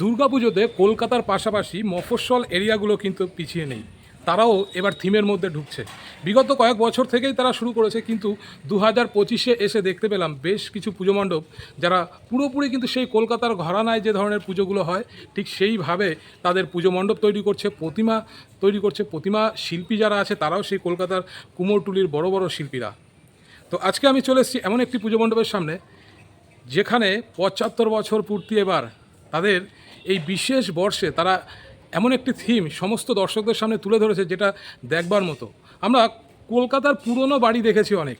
দুর্গাপুজোতে কলকাতার পাশাপাশি মফস্বল এরিয়াগুলো কিন্তু পিছিয়ে নেই। তারাও এবার থিমের মধ্যে ঢুকছে। বিগত কয়েক বছর থেকেই তারা শুরু করেছে, কিন্তু দু হাজার পঁচিশে এসে দেখতে পেলাম বেশ কিছু পুজো মণ্ডপ যারা পুরোপুরি কিন্তু সেই কলকাতার ঘরানায় যে ধরনের পুজোগুলো হয়, ঠিক সেইভাবে তাদের পুজো মণ্ডপ তৈরি করছে, প্রতিমা তৈরি করছে, প্রতিমা শিল্পী যারা আছে তারাও সেই কলকাতার কুমোরটুলির বড় বড় শিল্পীরা। তো আজকে আমি চলে এসেছি এমন একটি পুজো মণ্ডপের সামনে, যেখানে পঁচাত্তর বছর পূর্তি এবার তাদের বিশেষ বর্ষে তারা এমন একটি থিম সমস্ত দর্শকদের সামনে তুলে ধরেছে যেটা দেখবার মতো। আমরা কলকাতার পুরনো বাড়ি দেখেছি অনেক,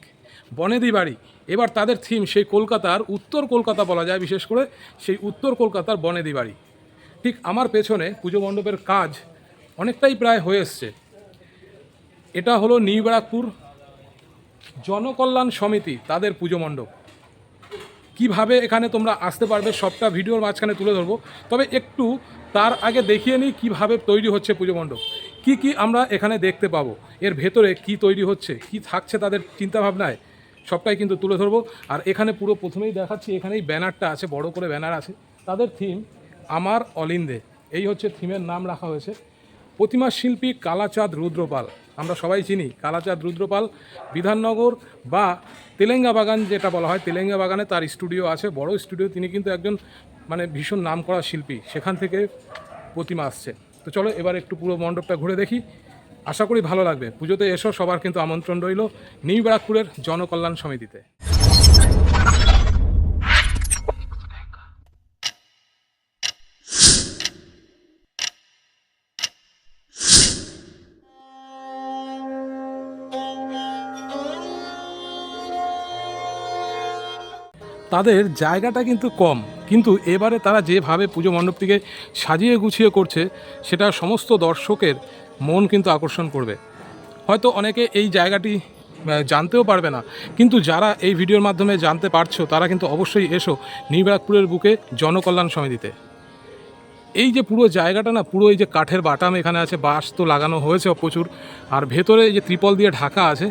বনেদি বাড়ি। এবার তাদের থিম সেই কলকাতার উত্তর কলকাতা বলা যায়, বিশেষ করে সেই উত্তর কলকাতার বনেদি বাড়ি। ঠিক আমার পেছনে পুজো মণ্ডপের কাজ অনেকটাই প্রায় হয়ে এসছে। এটা হলো নিউ ব্যারাকপুর জনকল্যাণ সমিতি, তাদের পুজো মণ্ডপ। কীভাবে এখানে তোমরা আসতে পারবে সবটা ভিডিওর মাঝখানে তুলে ধরবো। তবে একটু তার আগে দেখিয়ে নিই কীভাবে তৈরি হচ্ছে পুজো মণ্ডপ। কী কী আমরা এখানে দেখতে পাবো, এর ভেতরে কি তৈরি হচ্ছে, কি থাকছে তাদের চিন্তাভাবনায়, সবটাই কিন্তু তুলে ধরবো। আর এখানে পুরো প্রথমেই দেখাচ্ছি, এখানেই ব্যানারটা আছে, বড় করে ব্যানার আছে। তাদের থিম আমার অলিন্দে, এই হচ্ছে থিমের নাম রাখা হয়েছে। প্রতিমা শিল্পী কালাচাঁদ রুদ্রপাল। আমরা সবাই চিনি কালাচাঁদ রুদ্রপাল। বিধাননগর বা তেলেঙ্গা বাগান যেটা বলা হয়, তেলেঙ্গা বাগানে তার স্টুডিও আছে। বড় স্টুডিও, তিনি কিন্তু একজন মানে ভীষণ নামকরা শিল্পী। সেখান থেকে প্রতিমা আসছে। তো চলো এবার একটু পুরো মণ্ডপটা ঘুরে দেখি। আশা করি ভালো লাগবে। পুজোতে এসো, সবার কিন্তু আমন্ত্রণ রইল নিউ ব্যারাকপুরের জনকল্যাণ সমিতিতে। তাদের জায়গাটা কিন্তু কম। কিন্তু এবারে তারা যেভাবে পুজো মণ্ডপটিকে সাজিয়ে গুছিয়ে করছে, সেটা সমস্ত দর্শকের মন কিন্তু আকর্ষণ করবে। হয়তো অনেকে এই জায়গাটি জানতেও পারবে না, কিন্তু যারা এই ভিডিওর মাধ্যমে জানতে পারছ, তারা কিন্তু অবশ্যই এসো নিউ বুকে জনকল্যাণ সমিতিতে। এই যে পুরো জায়গাটা না, পুরো এই যে কাঠের বাটাম এখানে আছে, বাঁশ তো লাগানো হয়েছে প্রচুর, আর ভেতরে এই যে ত্রিপল দিয়ে ঢাকা আছে,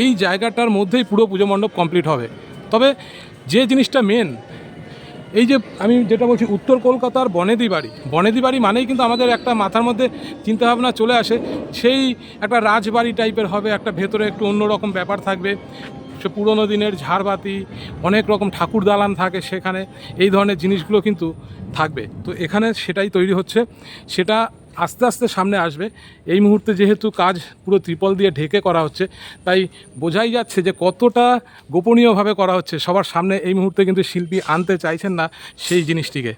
এই জায়গাটার মধ্যেই পুরো পুজো মণ্ডপ কমপ্লিট হবে। তবে যে জিনিসটা মেন এই যে আমি যেটা বলছি, উত্তর কলকাতার বনেদি বাড়ি। বনেদি বাড়ি মানেই কিন্তু আমাদের একটা মাথার মধ্যে চিন্তাভাবনা চলে আসে, সেই একটা রাজবাড়ি টাইপের হবে, একটা ভেতরে একটু অন্যরকম ব্যাপার থাকবে। সে পুরোনো দিনের ঝাড়বাতি, অনেক রকম ঠাকুর দালান থাকে সেখানে, এই ধরনের জিনিসগুলো কিন্তু থাকবে। তো এখানে সেটাই তৈরি হচ্ছে। সেটা আস্তে আস্তে সামনে আসবে। এই মুহূর্তে যেহেতু কাজ পুরো ত্রিপল দিয়ে ঢেকে করা হচ্ছে, তাই বোঝাই যাচ্ছে যে কতটা গোপনীয়ভাবে করা হচ্ছে। সবার সামনে এই মুহূর্তে কিন্তু শিল্পী আনতে চাইছেন না সেই জিনিসটিকে।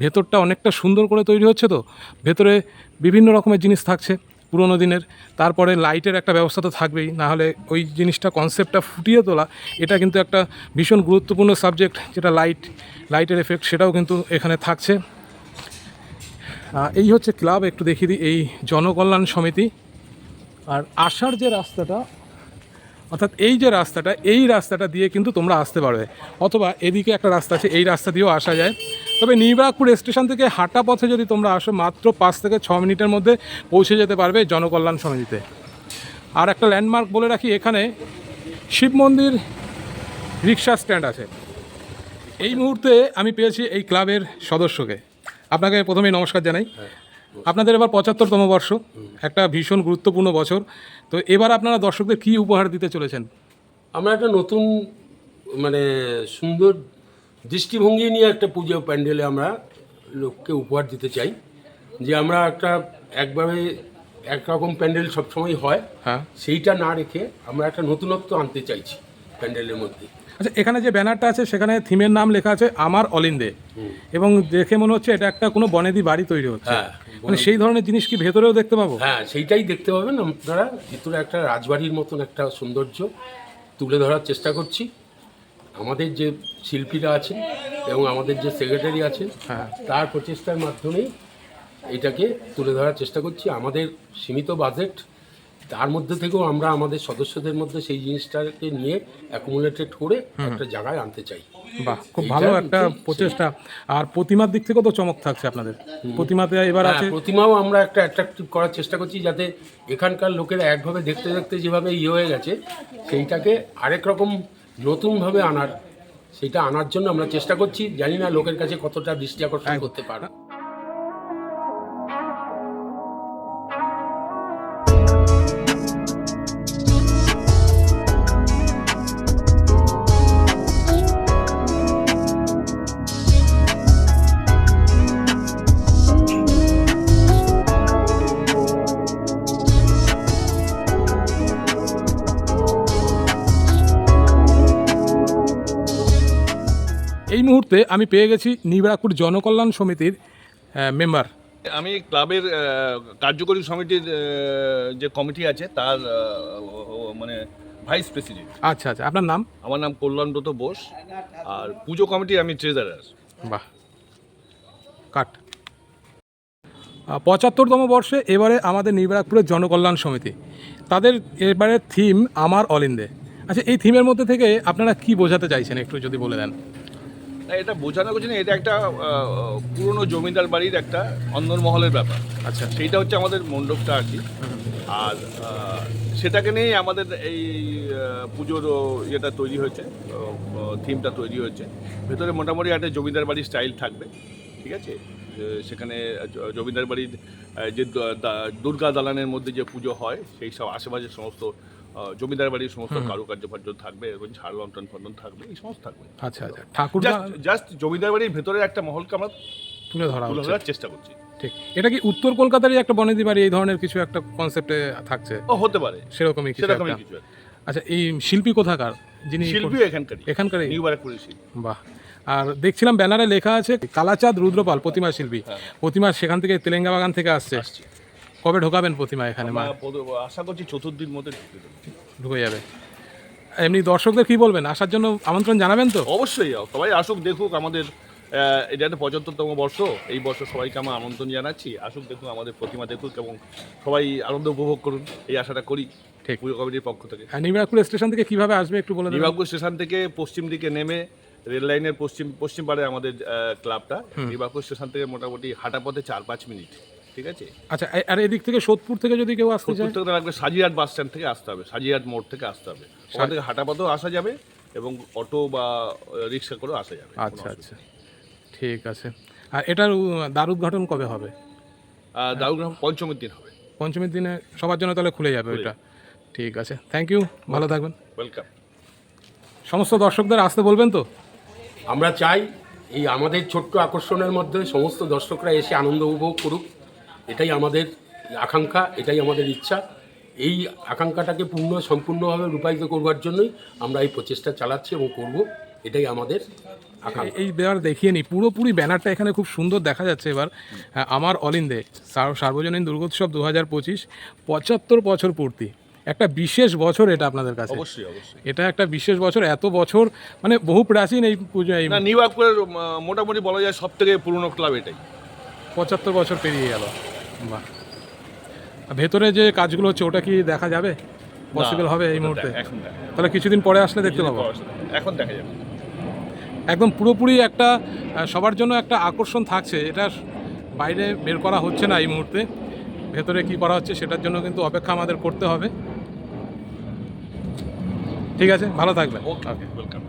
ভেতরটা অনেকটা সুন্দর করে তৈরি হচ্ছে তো। ভেতরে বিভিন্ন রকমের জিনিস থাকছে, পুরোনো দিনের। তারপরে লাইটের একটা ব্যবস্থা তো থাকবেই নাহলে ওই জিনিসটা কনসেপ্টটা ফুটিয়ে তোলা, এটা কিন্তু একটা ভীষণ গুরুত্বপূর্ণ সাবজেক্ট যেটা লাইট লাইটের এফেক্ট সেটাও কিন্তু এখানে থাকছে। এই হচ্ছে ক্লাব, একটু দেখিয়ে দিই, এই জনকল্যাণ সমিতি। আর আসার যে রাস্তাটা, অর্থাৎ এই যে রাস্তাটা, এই রাস্তাটা দিয়ে কিন্তু তোমরা আসতে পারবে। অথবা এদিকে একটা রাস্তা আছে, এই রাস্তা দিয়েও আসা যায়। তবে নিউবারাকপুর স্টেশন থেকে হাঁটা পথে যদি তোমরা আসো, মাত্র পাঁচ থেকে ছ মিনিটের মধ্যে পৌঁছে যেতে পারবে জনকল্যাণ সমিতিতে। আর একটা ল্যান্ডমার্ক বলে রাখি, এখানে শিব মন্দির রিক্সা স্ট্যান্ড আছে। এই মুহূর্তে আমি পেয়েছি এই ক্লাবের সদস্যকে। আপনাকে প্রথমেই নমস্কার জানাই। আপনাদের এবার পঁচাত্তরতম বর্ষ একটা ভীষণ গুরুত্বপূর্ণ বছর। তো এবার আপনারা দর্শকদের কি উপহার দিতে চলেছেন? আমরা একটা নতুন মানে সুন্দর দৃষ্টিভঙ্গি নিয়ে একটা পুজো প্যান্ডেলে আমরা লোককে উপহার দিতে চাই। যে আমরা একটা একভাবে একরকম প্যান্ডেল সবসময় হয়। হ্যাঁ। সেইটা না রেখে আমরা একটা নতুনত্ব আনতে চাইছি। প্যান্ডেলের মধ্যে। আচ্ছা এখানে যে ব্যানারটা আছে সেখানে থিমের নাম লেখা আছে আমার অলিন্দে এবং দেখে মনে হচ্ছে এটা একটা কোনো বনেদি বাড়ি তৈরি হচ্ছে। হ্যাঁ মানে সেই ধরনের জিনিস কি ভেতরেও দেখতে পাবো? হ্যাঁ সেইটাই দেখতে পাবেন আপনারা ভিতরে একটা রাজবাড়ির মতন একটা সৌন্দর্য তুলে ধরার চেষ্টা করছি। আমাদের যে শিল্পীরা আছেন এবং আমাদের যে সেক্রেটারি আছেন হ্যাঁ। তার প্রচেষ্টার মাধ্যমেই এটাকে তুলে ধরার চেষ্টা করছি। আমাদের সীমিত বাজেট তার মধ্যে থেকেও আমরা আমাদের সদস্যদের মধ্যে সেই জিনিসটাকে নিয়ে অ্যাকুমুলেটেড করে একটা জায়গায় আনতে চাই। বাহ খুব ভালো একটা প্রচেষ্টা। আর প্রতিমার দিক থেকেও তো চমক থাকছে আপনাদের। প্রতিমাতে এবার আছে। হ্যাঁ, প্রতিমাও আমরা একটা অ্যাট্রাক্টিভ করার চেষ্টা করছি যাতে এখানকার লোকেরা একভাবে দেখতে দেখতে যেভাবে ইয়ে হয়ে গেছে সেইটাকে আরেক রকম নতুনভাবে আনার সেটা আনার জন্য আমরা চেষ্টা করছি। জানি না লোকের কাছে কতটা দৃষ্টি আকর্ষণ করতে পারে। মুহূর্তে আমি পেয়ে গেছি নিবরাকুর জনকল্যাণ সমিতির মেম্বার আমি ক্লাবের কার্যকরী সমিতির যে কমিটি আছে তার মানে ভাইস প্রেসিডেন্ট। আচ্ছা আচ্ছা আপনার নাম? আমার নাম কল্যাণব্রত বোস আর পুজো কমিটির আমি ট্রেজারার। বাহ কাট। পঁচাত্তরতম বর্ষে এবারে আমাদের নিবরাকপুরের জনকল্যাণ সমিতি। তাদের এবারে থিম আমার অলিন্দে। আচ্ছা এই থিমের মধ্যে থেকে আপনারা কি বোঝাতে চাইছেন একটু যদি বলে দেন? না, এটা বোঝানো কিছু না এটা একটা পুরনো জমিদার বাড়ির একটা অন্দরমহলের ব্যাপার। আচ্ছা। সেইটা হচ্ছে আমাদের মণ্ডপটা আর কি। আর সেটাকে নিয়েই আমাদের এই পুজোর ইয়েটা তৈরি হয়েছে থিমটা তৈরি হয়েছে। ভেতরে মোটামুটি একটা জমিদার বাড়ির স্টাইল থাকবে ঠিক আছে? সেখানে জমিদার বাড়ির যে দুর্গা দালানের মধ্যে যে পুজো হয় সেই সব আশেপাশের সমস্ত জমিদার বাড়ির সমস্ত কারুকার্য ফার্য থাকবে এবং ঝাড় লন্ঠন ফন্টন থাকবে এই সমস্ত থাকবে। আচ্ছা আচ্ছা। ঠাকুর জাস্ট জমিদার বাড়ির ভেতরের একটা মহলকে আমরা তুলে ধরা তুলে ধরার চেষ্টা করছি। ঠিক। এটা কি উত্তর কলকাতারই একটা বনেদি বাড়ি? এই ধরনের কিছু একটা কনসেপ্টে থাকছে। ও হতে পারে। সেরকমই কিছু সেরকমই কিছু আচ্ছা এই শিল্পী কোথাকার? যিনি শিল্পী এখানকারই। এখানকারই? নিউ ব্যারাকপুরের শিল্পী। বাহ। আর দেখছিলাম ব্যানারে লেখা আছে কালাচাঁদ রুদ্রপাল প্রতিমা শিল্পী। প্রতিমা সেখান থেকে তেলেঙ্গা বাগান থেকে আসছে। আসছে। কবে ঢোকাবেন প্রতিমা এখানে মা? আশা করছি চতুর্দিন মধ্যে ঢুকে যাবে। এমনি দর্শকদের কি বলবেন? আসার জন্য আমন্ত্রণ জানাবেন তো? অবশ্যই সবাই আসুক দেখুক আমাদের এটা একটা পঁচাত্তরতম বর্ষ। এই বর্ষ সবাইকে আমরা আমন্ত্রণ জানাচ্ছি। আসুক দেখুক আমাদের প্রতিমা দেখুক এবং সবাই আনন্দ উপভোগ করুন। এই আশাটা করি ঠিক। পুজো কমিটির পক্ষ থেকে। আর নিমরাকুর স্টেশন থেকে কীভাবে আসবে একটু বলে দেবেন? স্টেশন থেকে পশ্চিম দিকে নেমে রেল লাইনের পশ্চিম পশ্চিম পাড়ে আমাদের ক্লাবটা। নিবাবপুর স্টেশন থেকে মোটামুটি হাঁটা পথে চার পাঁচ মিনিট। ঠিক আছে? আচ্ছা আর এদিক থেকে সোদপুর থেকে যদি কেউ আসতে চায়? প্রত্যেকটা লাগবে সাজিয়াট বাস স্ট্যান্ড থেকে আসতে হবে সাজিয়াট মোড় থেকে আসতে হবে। ওখান থেকে হাঁটা আসা যাবে এবং অটো বা রিক্সা করেও আসা যাবে আচ্ছা আচ্ছা। ঠিক আছে। আর এটার দ্বার উদ্ঘাটন কবে হবে। আর দারুগ্রাম পঞ্চমীর দিন হবে। পঞ্চমীর দিনে সবার জন্য তাহলে খুলে যাবে ওইটা। ঠিক আছে। থ্যাংক ইউ ভালো থাকবেন। ওয়েলকাম সমস্ত দর্শকদের আসতে বলবেন তো? আমরা চাই এই আমাদের ছোট্ট আকর্ষণের মধ্যে সমস্ত দর্শকরা এসে আনন্দ উপভোগ করুক। এটাই আমাদের আকাঙ্ক্ষা এটাই আমাদের ইচ্ছা। এই আকাঙ্ক্ষাটাকে পূর্ণ সম্পূর্ণভাবে রূপায়িত করবার জন্যই আমরা এই প্রচেষ্টা চালাচ্ছি এবং করব। এটাই আমাদের এই ব্যানার দেখিয়ে নিই পুরোপুরি ব্যানারটা এখানে খুব সুন্দর দেখা যাচ্ছে এবার। আমার অলিন্দে সার- সার্বজনীন দুর্গোৎসব দু হাজার পঁচিশ পঁচাত্তর বছর পূর্তি। একটা বিশেষ বছর এটা আপনাদের কাছে। অবশ্যই অবশ্যই। এটা একটা বিশেষ বছর এত বছর মানে বহু প্রাচীন এই পুজো নিউ আকুরের মোটামুটি বলা যায় সব থেকে পুরনো ক্লাব এটাই। পঁচাত্তর বছর পেরিয়ে গেল। বাহ ভেতরে যে কাজগুলো হচ্ছে ওটা কি দেখা যাবে? পসিবল হবে এই মুহূর্তে? এখন দেখা। তাহলে কিছুদিন পরে আসলে দেখতে পাবো। এখন দেখা যাবে। একদম পুরোপুরি একটা আহ, সবার জন্য একটা আকর্ষণ থাকছে এটা বাইরে বের করা হচ্ছে না এই মুহূর্তে। ভেতরে কি করা হচ্ছে সেটার জন্য কিন্তু অপেক্ষা আমাদের করতে হবে। ঠিক আছে ভালো থাকবেন। ওকে ওকে ওয়েলকাম